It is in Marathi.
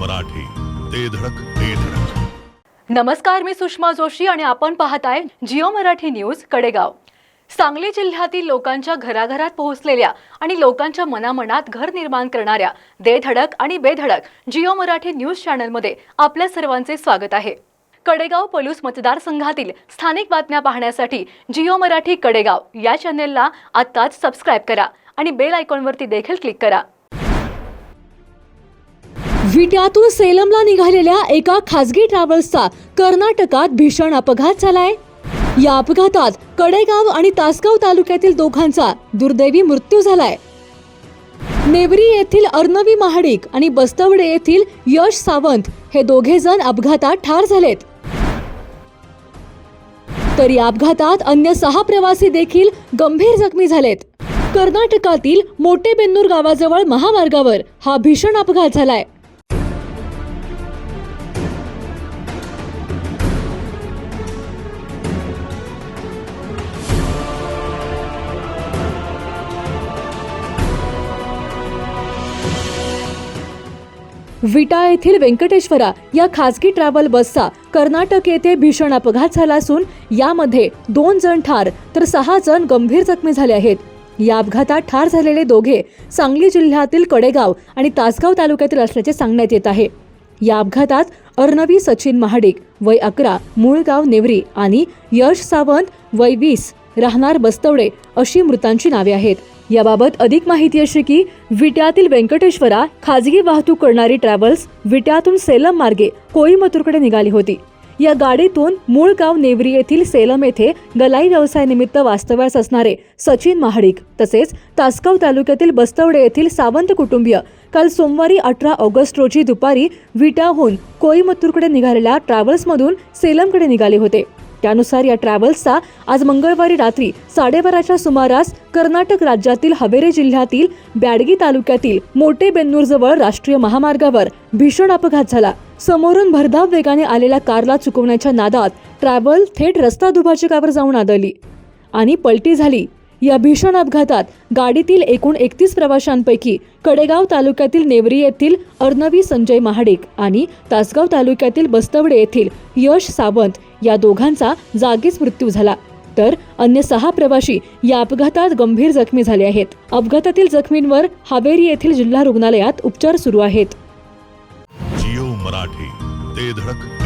मराठी. ते धडक ते धडक. नमस्कार मी सुषमा जोशी आणि आपण पाहताय जिओ मराठी न्यूज कडेगाव. सांगली जिल्ह्यातील लोकांच्या घराघरात पोहोचलेल्या आणि लोकांच्या मनामनात घर निर्माण करणाऱ्या देधडक आणि बेधडक जिओ मराठी न्यूज चॅनलमध्ये आपल्या सर्वांचे स्वागत आहे. कडेगाव पलूस मतदारसंघातील स्थानिक बातम्या पाहण्यासाठी जिओ मराठी कडेगाव या चॅनेलला आत्ताच सबस्क्राईब करा आणि बेल आयकॉनवरती देखील क्लिक करा. विट्यातून सेलमला निघालेल्या एका खासगी ट्रॅव्हल्सचा कर्नाटकात भीषण अपघात झालाय. या अपघातात कडेगाव आणि तासगाव तालुक्यातील दोघांचा दुर्दैवी मृत्यू झालाय. नेवरी येथील अर्णवी महाडिक आणि बस्तवडे येथील यश सावंत हे दोघे जण अपघातात ठार झालेत. तर या अपघातात अन्य सहा प्रवासी देखील गंभीर जखमी झालेत. कर्नाटकातील मोटेबेन्नूर गावाजवळ महामार्गावर हा भीषण अपघात झालाय. विटा येथील व्यंकटेश्वरा या खासगी ट्रॅव्हल बसचा कर्नाटक येथे भीषण अपघात झाला असून यामध्ये दोन जण ठार तर सहा जण गंभीर जखमी झाले आहेत. या अपघातात ठार झालेले दोघे सांगली जिल्ह्यातील कडेगाव आणि तासगाव तालुक्यातील असल्याचे सांगण्यात येत आहे. या अपघातात अर्णवी सचिन महाडिक वय अकरा मूळगाव नेवरी आणि यश सावंत वय वीस राहणार बस्तवडे अशी मृतांची नावे आहेत. याबाबत अधिक माहिती अशी की विट्यातील व्यंकटेश्वरा खाजगी वाहतूक करणारी ट्रॅव्हल्स विट्यातून सेलम मार्गे कोईमतूरकडे निघाली होती. या गाडीतून मूळ गाव नेवरी येथील सेलम येथे गलाई व्यवसायानिमित्त वास्तव्यास असणारे सचिन महाडिक तसेच तासगाव तालुक्यातील बस्तवडे येथील सावंत कुटुंबीय काल सोमवारी अठरा ऑगस्ट रोजी दुपारी विटाहून कोईमतूरकडे निघालेल्या ट्रॅव्हल्समधून सेलमकडे निघाले होते. त्यानुसार या ट्रॅव्हल्सचा आज मंगळवारी रात्री साडेबाराच्या सुमारास कर्नाटक राज्यातील हवेरे जिल्ह्यातील ब्याडगी तालुक्यातील मोठे बेन्नूरजवळ राष्ट्रीय महामार्गावर भीषण अपघात झाला. समोरून भरधाव वेगाने आलेल्या कारला चुकवण्याच्या नादात ट्रॅव्हल थेट रस्ता दुभाजकावर जाऊन आदळली आणि पलटी झाली. या भीषण अपघातात गाडीतील एकूण एकतीस प्रवाशांपैकी कडेगाव तालुक्यातील नेवरी येथील अर्णवी संजय महाडिक आणि तासगाव तालुक्यातील बस्तवडे येथील यश सावंत या दोघांचा जागीच मृत्यू झाला. तर अन्य सहा प्रवाशी या अपघातात गंभीर जखमी झाले आहेत. अपघातातील जखमींवर हावेरी येथील जिल्हा रुग्णालयात उपचार सुरू आहेत. जिओ मराठी ते धडक.